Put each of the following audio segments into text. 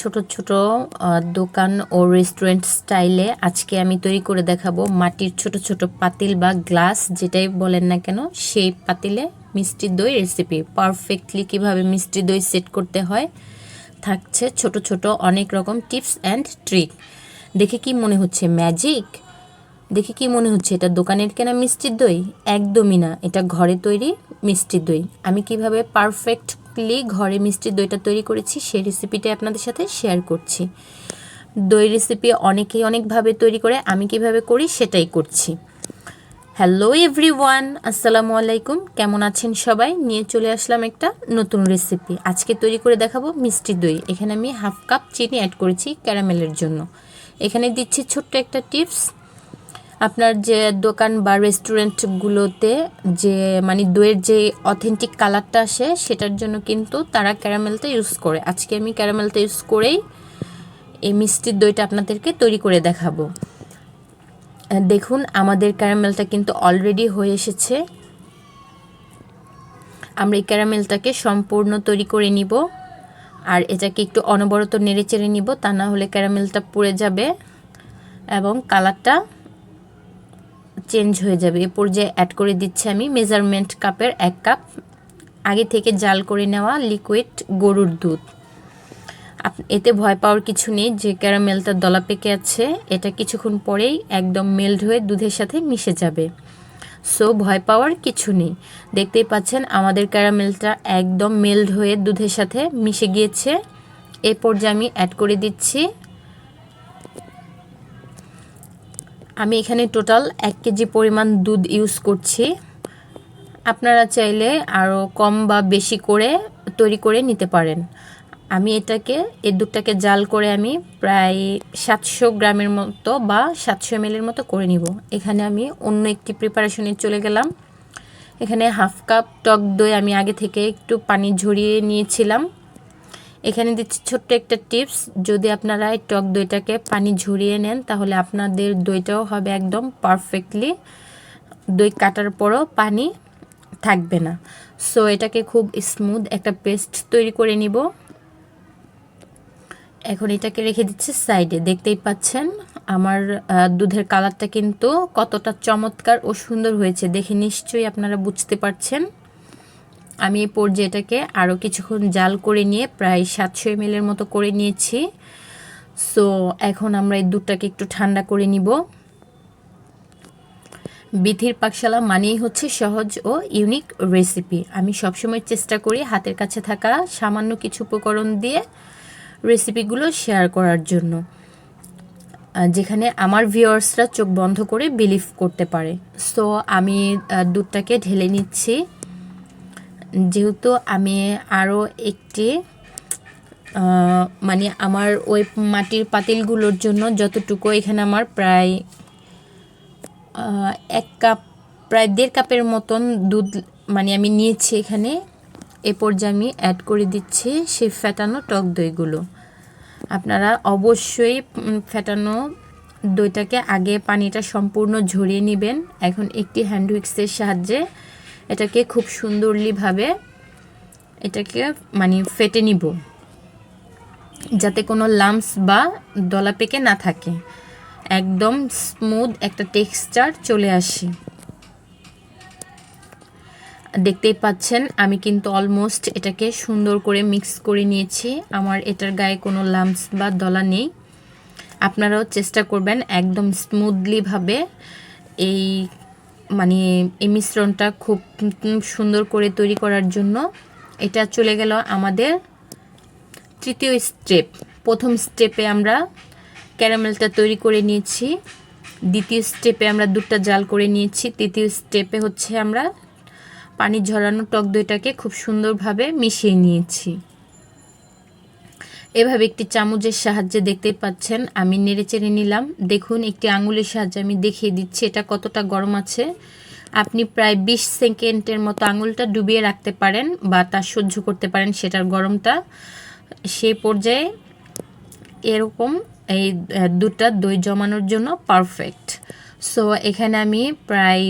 ছোট ছোট দোকান ও রেস্টুরেন্ট স্টাইলে আজকে আমি তৈরি করে দেখাবো মাটির ছোট ছোট পাতিল বা গ্লাস যেটাই বলেন না কেন, সেই পাতিলে মিষ্টি দই রেসিপি পারফেক্টলি কীভাবে মিষ্টি দই সেট করতে হয়, থাকছে ছোট ছোট অনেক রকম টিপস অ্যান্ড ট্রিক দেখে কি মনে হচ্ছে? ম্যাজিক দেখে কি মনে হচ্ছে? এটা দোকানের কেনা মিষ্টির দই? একদমই না। এটা ঘরে তৈরি মিষ্টির দই। আমি কীভাবে পারফেক্টলি ঘরে মিষ্টির দইটা তৈরি করেছি, সেই রেসিপিটাই আপনাদের সাথে শেয়ার করছি। দই রেসিপি অনেকেই অনেকভাবে তৈরি করে, আমি কীভাবে করি সেটাই করছি। হ্যালো এভরিওয়ান আসসালামু আলাইকুম, কেমন আছেন সবাই? নিয়ে চলে আসলাম একটা নতুন রেসিপি আজকে তৈরি করে দেখাবো মিষ্টি দই। এখানে আমি হাফ কাপ চিনি অ্যাড করেছি ক্যারামেলের জন্য। এখানে দিচ্ছি ছোট্ট একটা টিপস আপনার যে দোকান বা রেস্টুরেন্টগুলোতে যে মানে দইয়ের যে অথেন্টিক কালারটা আসে, সেটার জন্য কিন্তু তারা ক্যারামেলটা ইউজ করে। আজকে আমি ক্যারামেলটা ইউজ করেই এই মিষ্টির দইটা আপনাদেরকে তৈরি করে দেখাবো। দেখুন, আমাদের ক্যারামেলটা কিন্তু অলরেডি হয়ে এসেছে। আমরা এই ক্যারামেলটাকে সম্পূর্ণ তৈরি করে নিব। আর এটাকে একটু অনবরত নেড়ে চেড়ে নিব, তা না হলে ক্যারামেলটা পুড়ে যাবে এবং কালারটা চেঞ্জ হয়ে যাবে। এ পর্যায়ে অ্যাড করে দিচ্ছি আমি মেজারমেন্ট কাপের এক কাপ আগে থেকে জাল করে নেওয়া লিকুইড গরুর দুধ। এতে ভয় পাওয়ার কিছু নেই, যে ক্যারামেলটা দলা পেকে আছে, এটা কিছুক্ষণ পরেই একদম মেল্ট হয়ে দুধের সাথে মিশে যাবে। সো ভয় পাওয়ার কিছু নেই। দেখতেই পাচ্ছেন আমাদের ক্যারামেলটা একদম মেল্ট হয়ে দুধের সাথে মিশে গিয়েছে। এ পর্যায়ে আমি অ্যাড করে দিচ্ছি আমি এখানে টোটাল এক কেজি পরিমাণ দুধ ইউজ করছি। আপনারা চাইলে আরও কম বা বেশি করে তৈরি করে নিতে পারেন। আমি এটাকে এই দুধটাকে জাল করে আমি প্রায় সাতশো গ্রামের মতো বা সাতশো এমএলের মতো করে নিব। এখানে আমি অন্য একটি প্রিপারেশনে চলে গেলাম। এখানে হাফ কাপ টক দই আমি আগে থেকে একটু পানি ঝরিয়ে নিয়েছিলাম। এখানে দিচ্ছি ছোট্ট একটা টিপস। যদি আপনারা এই টক দইটাকে পানি ঝরিয়ে নেন, তাহলে আপনাদের দইটাও হবে একদম পারফেক্টলি। দই কাটার পরও পানি থাকবে না। সো, এটাকে খুব স্মুথ একটা পেস্ট তৈরি করে নিব। এখন এটাকে রেখে দিচ্ছি সাইডে। দেখতেই পাচ্ছেন, আমার দুধের কালারটা কিন্তু কতটা চমৎকার ও সুন্দর হয়েছে। দেখে নিশ্চয়ই আপনারা বুঝতে পারছেন। আমি এই পর্যায়ে এটাকে আরও কিছুক্ষণ জাল করে নিয়ে প্রায় সাতশো এমএলের মতো করে নিয়েছি। সো এখন আমরা এই দুধটাকে একটু ঠান্ডা করে নিব। বিথির পাকশালা মানেই হচ্ছে সহজ ও ইউনিক রেসিপি আমি সবসময় চেষ্টা করি হাতের কাছে থাকা সামান্য কিছু উপকরণ দিয়ে রেসিপিগুলো শেয়ার করার জন্য যেখানে আমার ভিউয়ার্সরা চোখ বন্ধ করে বিলিভ করতে পারে। সো আমি দুধটাকে ঢেলে নিচ্ছি। যেহেতু আমি আরও একটি মানে আমার ওই মাটির পাতিলগুলোর জন্য যতটুকু এখানে আমার প্রায় এক কাপ, প্রায় দেড় কাপের মতন দুধ মানে আমি নিয়েছি এখানে। এ পর্যায়ে আমি অ্যাড করে দিচ্ছি সেই ফ্যাটানো টক দইগুলো। আপনারা অবশ্যই ফ্যাটানো দইটাকে আগে পানিটা সম্পূর্ণ ঝরিয়ে নেবেন। এখন একটি হ্যান্ড উইক্সের সাহায্যে এটাকে খুব সুন্দরলিভাবে এটাকে মানে ফেটে নিব, যাতে কোনো লাম্পস বা দলা পেকে না থাকে। একদম স্মুথ একটা টেক্সচার চলে আসে। দেখতেই পাচ্ছেন, আমি কিন্তু অলমোস্ট এটাকে সুন্দর করে মিক্স করে নিয়েছি। আমার এটার গায়ে কোনো লাম্পস বা দলা নেই। আপনারাও চেষ্টা করবেন একদম স্মুথলিভাবে এই মানে এই মিশ্রণটা খুব সুন্দর করে তৈরি করার জন্য এটা চলে গেল আমাদের তৃতীয় স্টেপ। প্রথম স্টেপে আমরা ক্যারামেলটা তৈরি করে নিয়েছি। দ্বিতীয় স্টেপে আমরা দুধটা জাল করে নিয়েছি। তৃতীয় স্টেপে হচ্ছে আমরা পানি ঝরানো টক দইটাকে খুব সুন্দরভাবে মিশিয়ে নিয়েছি। এভাবে একটি চামচের সাহায্যে দেখতে পাচ্ছেন, আমি নেড়ে চেড়ে নিলাম। দেখুন, একটি আঙুলের সাহায্যে আমি দেখিয়ে দিচ্ছি এটা কতটা গরম আছে। আপনি প্রায় বিশ সেকেন্ডের মতো আঙুলটা ডুবিয়ে রাখতে পারেন বা তা সহ্য করতে পারেন সেটার গরমটা। সেই পর্যায়ে এরকম এই দুটা দই জমানোর জন্য পারফেক্ট সো এখানে আমি প্রায়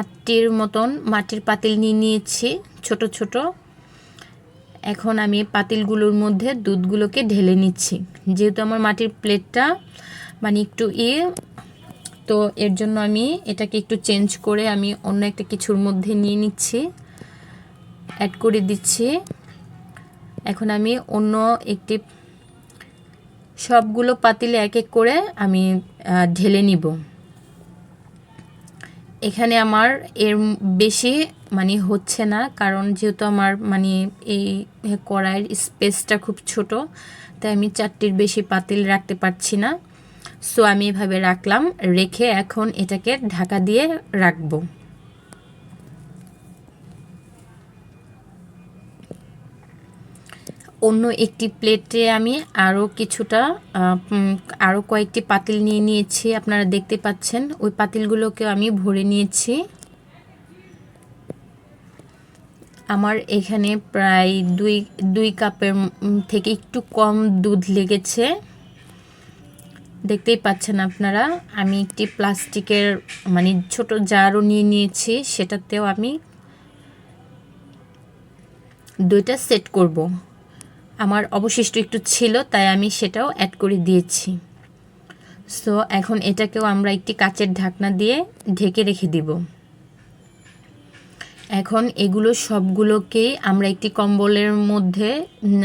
আটটির মতন মাটির পাতিল নিয়ে নিয়েছি, ছোট ছোট। এখন আমি পাতিলগুলোর মধ্যে দুধগুলোকে ঢেলে নিচ্ছি। যেহেতু আমার মাটির প্লেটটা মানে একটু ইয়ে তো এর জন্য আমি এটাকে একটু চেঞ্জ করে আমি অন্য একটা কিছুর মধ্যে নিয়ে নিচ্ছি। অ্যাড করে দিচ্ছি। এখন আমি অন্য একটি সবগুলো পাতিলে এক এক করে আমি ঢেলে নিব। এখানে আমার এর বেশি মানে হচ্ছে না, কারণ যেহেতু আমার মানে এই কড়াইয়ের স্পেসটা খুব ছোট, তাই আমি চারটির বেশি পাতিল রাখতে পারছি না। সো আমি এভাবে রাখলাম, রেখে এখন এটাকে ঢাকা দিয়ে রাখব। অন্য একটি প্লেটে আমি আরও কিছুটা আরও কয়েকটি পাতিল নিয়ে নিয়েছি, আপনারা দেখতে পাচ্ছেন। ওই পাতিলগুলোকে আমি ভরে নিয়েছি। আমার এখানে প্রায় দুই দুই কাপের থেকে একটু কম দুধ লেগেছে। দেখতেই পাচ্ছেন আপনারা, আমি একটি প্লাস্টিকের মানে ছোট জারও নিয়ে নিয়েছি, সেটাতেও আমি দুইটা সেট করব। আমার অবশিষ্ট একটু ছিল, তাই আমি সেটাও অ্যাড করে দিয়েছি। সো এখন এটাকেও আমরা একটি কাচের ঢাকনা দিয়ে ঢেকে রেখে দিব। এখন এগুলো সবগুলোকেই আমরা একটি কম্বলের মধ্যে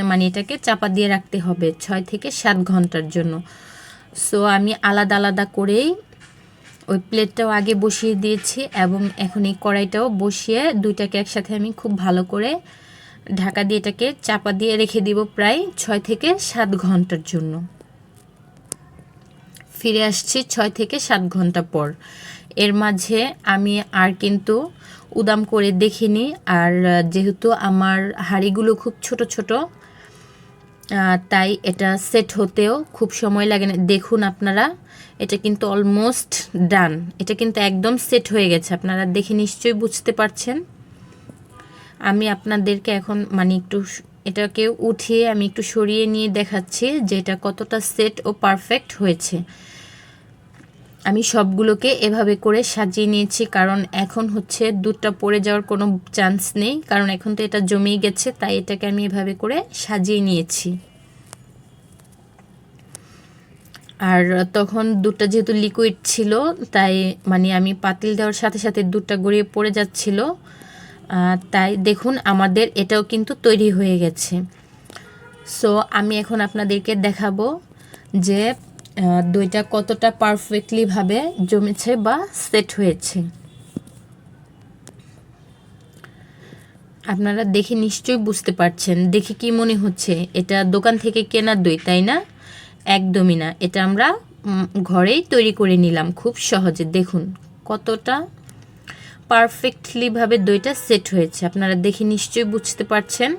মানে এটাকে চাপা দিয়ে রাখতে হবে ছয় থেকে সাত ঘণ্টার জন্য। সো আমি আলাদা আলাদা করেই ওই প্লেটটাও আগে বসিয়ে দিয়েছি এবং এখন এই কড়াইটাও বসিয়ে দুইটাকে একসাথে আমি খুব ভালো করে ঢাকা দিয়ে এটাকে চাপা দিয়ে রেখে দিব প্রায় ছয় থেকে সাত ঘণ্টার জন্য। ফিরে আসছি ছয় থেকে সাত ঘণ্টা পর। এর মাঝে আমি আর কিন্তু উদাম করে দেখিনি আর যেহেতু আমার হাঁড়িগুলো খুব ছোট ছোট তাই এটা সেট হতেও খুব সময় লাগে না। দেখুন আপনারা, এটা কিন্তু অলমোস্ট ডান এটা কিন্তু একদম সেট হয়ে গেছে। আপনারা দেখে নিশ্চয়ই বুঝতে পারছেন। আমি আপনাদেরকে এখন মানে একটু এটাকে উঠিয়ে আমি একটু সরিয়ে নিয়ে দেখাচ্ছি যে এটা কতটা সেট ও পারফেক্ট হয়েছে। আমি সবগুলোকে এভাবে করে সাজিয়ে নিয়েছি, কারণ এখন হচ্ছে দুধটা পড়ে যাওয়ার কোনো চান্স নেই, কারণ এখন তো এটা জমেই গেছে, তাই এটাকে আমি এভাবে করে সাজিয়ে নিয়েছি। আর তখন দুধটা যেহেতু লিকুইড ছিল, তাই মানে আমি পাতিল দেওয়ার সাথে সাথে দুধটা গড়িয়ে পড়ে যাচ্ছিল। তাই দেখুন, আমাদের এটাও কিন্তু তৈরি হয়ে গেছে। সো আমি এখন আপনাদেরকে দেখাবো যে দইটা কতটা পারফেক্টলিভাবে জমেছে বা সেট হয়েছে। আপনারা দেখে নিশ্চয়ই বুঝতে পারছেন। দেখে কি মনে হচ্ছে? এটা দোকান থেকে কেনা দই, তাই না? একদমই না। এটা আমরা ঘরেই তৈরি করে নিলাম খুব সহজে। দেখুন, কতটা পারফেক্টলিভাবে দইটা সেট হয়েছে। আপনারা দেখে নিশ্চয়ই বুঝতে পারছেন।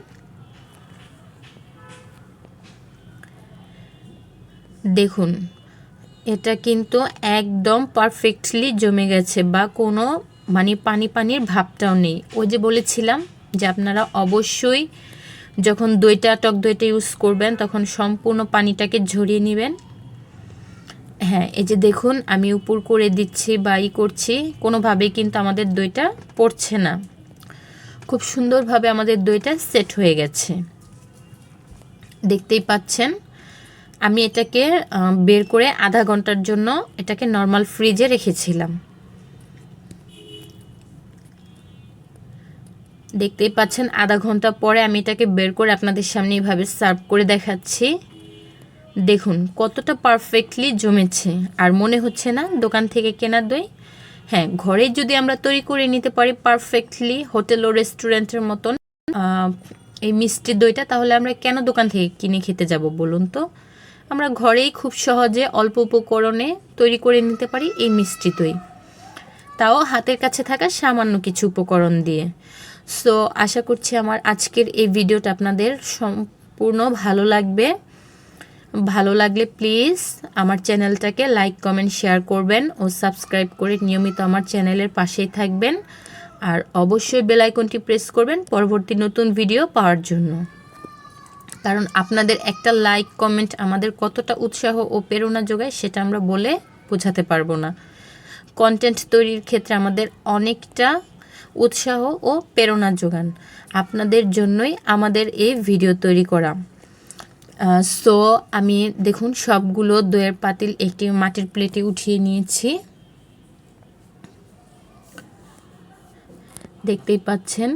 দেখুন, এটা কিন্তু একদম পারফেক্টলি জমে গেছে বা কোনো মানে পানি পানির ভাবটাও নেই। ওই যে বলেছিলাম যে আপনারা অবশ্যই যখন দইটা, টক দইটা ইউজ করবেন, তখন সম্পূর্ণ পানিটাকে ঝরিয়ে নেবেন। হ্যাঁ এই যে দেখুন, আমি উপর করে দিচ্ছি বা ই করছি, কোনোভাবেই কিন্তু আমাদের দইটা পড়ছে না। খুব সুন্দরভাবে আমাদের দইটা সেট হয়ে গেছে। দেখতেই পাচ্ছেন, আমি এটাকে বের করে আধা ঘণ্টার জন্য এটাকে নর্মাল ফ্রিজে রেখেছিলাম। দেখতেই পাচ্ছেন, আধা ঘণ্টা পরে আমি এটাকে বের করে আপনাদের সামনে এইভাবে সার্ভ করে দেখাচ্ছি। দেখুন, কতটা পারফেক্টলি জমেছে। আর মনে হচ্ছে না দোকান থেকে কেনা দই? হ্যাঁ ঘরেই যদি আমরা তৈরি করে নিতে পারি পারফেক্টলি হোটেল ও রেস্টুরেন্টের মতন এই মিষ্টি দইটা, তাহলে আমরা কেন দোকান থেকে কিনে খেতে যাব বলুন তো? আমরা ঘরেই খুব সহজে অল্প উপকরণে তৈরি করে নিতে পারি এই মিষ্টি দই। তাও হাতের কাছে থাকা সামান্য কিছু উপকরণ দিয়ে। সো আশা করছি আমার আজকের এই ভিডিওটা আপনাদের সম্পূর্ণ ভালো লাগবে। ভালো লাগলে প্লিজ আমার চ্যানেলটাকে লাইক, কমেন্ট, শেয়ার করবেন ও সাবস্ক্রাইব করে নিয়মিত আমার চ্যানেলের পাশেই থাকবেন। আর অবশ্যই বেল আইকনটি প্রেস করবেন পরবর্তী নতুন ভিডিও পাওয়ার জন্য। কারণ আপনাদের একটা লাইক, কমেন্ট আমাদের কতটা উৎসাহ ও প্রেরণা যোগায় সেটা আমরা বলে বোঝাতে পারব না। কন্টেন্ট তৈরির ক্ষেত্রে আমাদের অনেকটা উৎসাহ ও প্রেরণা যোগান। আপনাদের জন্যই আমাদের এই ভিডিও তৈরি করা। সো আমি দেখুন সবগুলো দইয়ের পাতিল একটি মাটির প্লেটে উঠিয়ে নিয়েছি। দেখতেই পাচ্ছেন।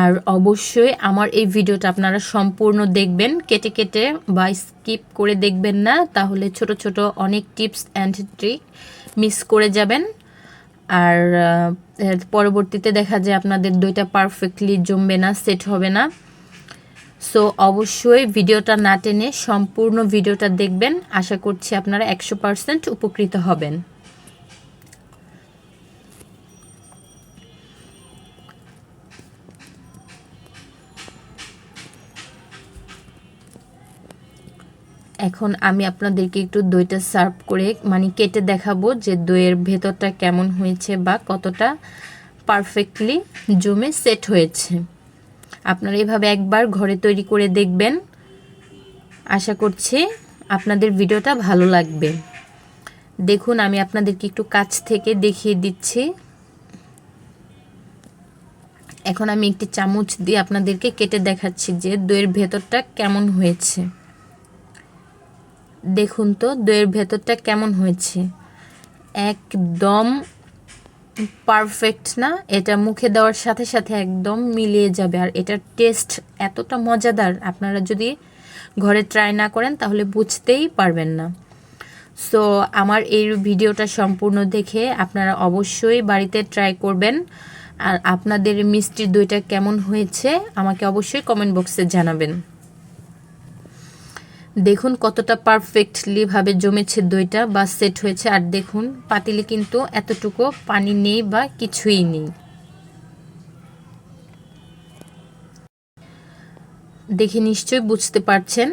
আর অবশ্যই আমার এই ভিডিওটা আপনারা সম্পূর্ণ দেখবেন, কেটে কেটে বা স্কিপ করে দেখবেন না, তাহলে ছোট ছোট অনেক টিপস অ্যান্ড ট্রিক মিস করে যাবেন। আর পরবর্তীতে দেখা যায় আপনাদের দইটা পারফেক্টলি জমবে না, সেট হবে না। সো অবশ্যই ভিডিওটা না টেনে সম্পূর্ণ ভিডিওটা দেখবেন। আশা করছি আপনারা একশো পারসেন্ট উপকৃত হবেন। এখন আমি আপনাদেরকে একটু দইটা সার্ভ করে মানে কেটে দেখাবো যে দইয়ের ভেতরটা কেমন হয়েছে বা কতটা পারফেক্টলি জমে সেট হয়েছে। আপনারা এভাবে একবার ঘরে তৈরি করে দেখবেন। আশা করছি আপনাদের ভিডিওটা ভালো লাগবে। দেখুন, আমি আপনাদেরকে একটু কাছ থেকে দেখিয়ে দিচ্ছি। এখন আমি একটি চামচ দিয়ে আপনাদেরকে কেটে দেখাচ্ছি যে দইয়ের ভেতরটা কেমন হয়েছে। দেখুন তো, দইয়ের ভেতরটা কেমন হয়েছে। একদম পারফেক্ট না, এটা মুখে দেওয়ার সাথে সাথে একদম মিলিয়ে যাবে। আর এটার টেস্ট এতটা মজাদার, আপনারা যদি ঘরে ট্রাই না করেন তাহলে বুঝতেই পারবেন না। সো আমার এই ভিডিওটা সম্পূর্ণ দেখে আপনারা অবশ্যই বাড়িতে ট্রাই করবেন। আর আপনাদের মিষ্টির দইটা কেমন হয়েছে, আমাকে অবশ্যই কমেন্ট বক্সে জানাবেন। দেখুন কতটা পারফেক্টলি ভাবে জমেছে দইটা বা সেট হয়েছে। আর দেখুন, পাতিলে কিন্তু এতটুকু পানি নেই বা কিছুই নেই। দেখে নিশ্চয়ই বুঝতে পারছেন।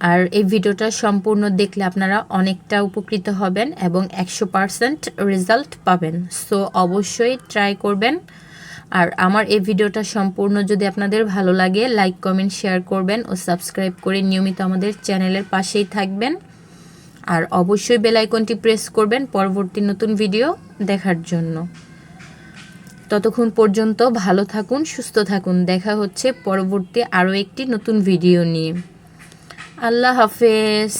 আর এই ভিডিওটা সম্পূর্ণ দেখলে আপনারা অনেকটা উপকৃত হবেন এবং একশো পারসেন্ট রেজাল্ট পাবেন। সো অবশ্যই ট্রাই করবেন। আর আমার এই ভিডিওটা সম্পূর্ণ যদি আপনাদের ভালো লাগে লাইক কমেন্ট শেয়ার করবেন ও সাবস্ক্রাইব করে নিয়মিত আমাদের চ্যানেলের পাশেই থাকবেন। আর অবশ্যই বেল আইকনটি প্রেস করবেন পরবর্তী নতুন ভিডিও দেখার জন্য। ততক্ষণ পর্যন্ত ভালো থাকুন, সুস্থ থাকুন। দেখা হচ্ছে পরবর্তী আরও একটি নতুন ভিডিও নিয়ে। আল্লাহ হাফেজ।